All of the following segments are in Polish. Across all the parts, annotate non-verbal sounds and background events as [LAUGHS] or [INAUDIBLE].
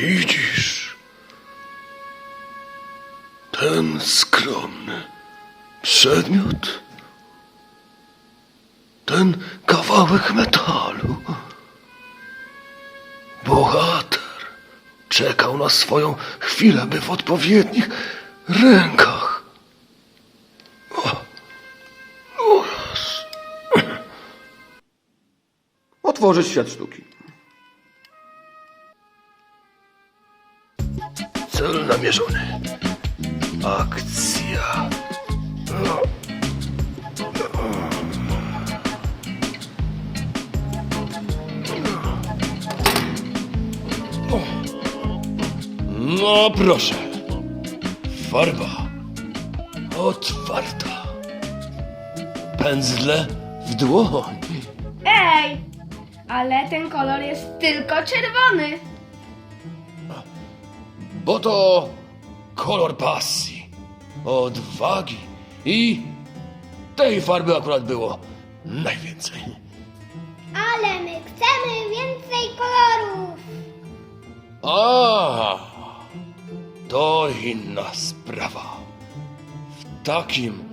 Widzisz? Ten skromny przedmiot? Ten kawałek metalu? Bohater czekał na swoją chwilę, by w odpowiednich rękach no otworzyć świat sztuki. Cel namierzony. Akcja. No proszę. Farba. Otwarta. Pędzle w dłoń. Ej! Ale ten kolor jest tylko czerwony. Bo to kolor pasji, odwagi i tej farby akurat było najwięcej. Ale my chcemy więcej kolorów. A, to inna sprawa. W takim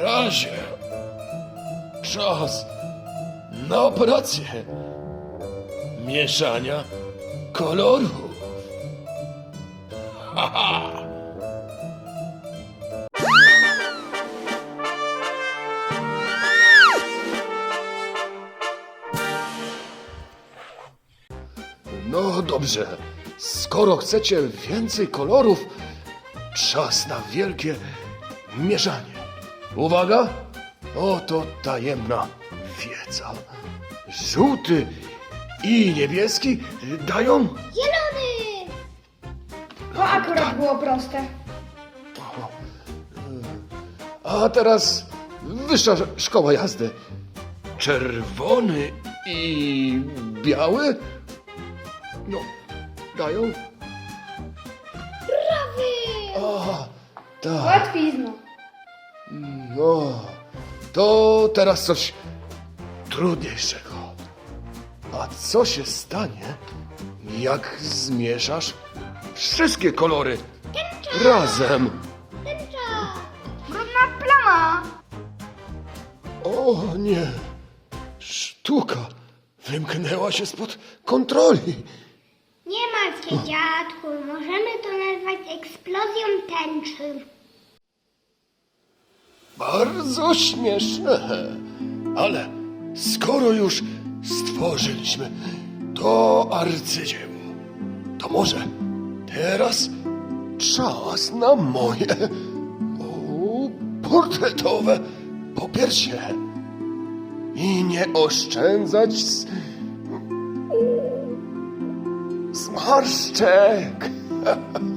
razie czas na operację mieszania kolorów. No dobrze, skoro chcecie więcej kolorów, czas na wielkie mieszanie. Uwaga, oto tajemna wiedza. Żółty i niebieski dają... Akurat było proste. A teraz wyższa szkoła jazdy. Czerwony i biały? No, dają... Prawy. A, tak. Łatwizna. No, to teraz coś trudniejszego. A co się stanie, jak zmieszasz wszystkie kolory razem? Tęcza. Brudna plama. O nie, sztuka wymknęła się spod kontroli. Nie martw się, dziadku. Możemy to nazwać eksplozją tęczy. Bardzo śmieszne, ale skoro już stworzyliśmy to arcydzieło, to może teraz czas na moje portretowe popiersie i nie oszczędzać z, zmarszczek. [LAUGHS]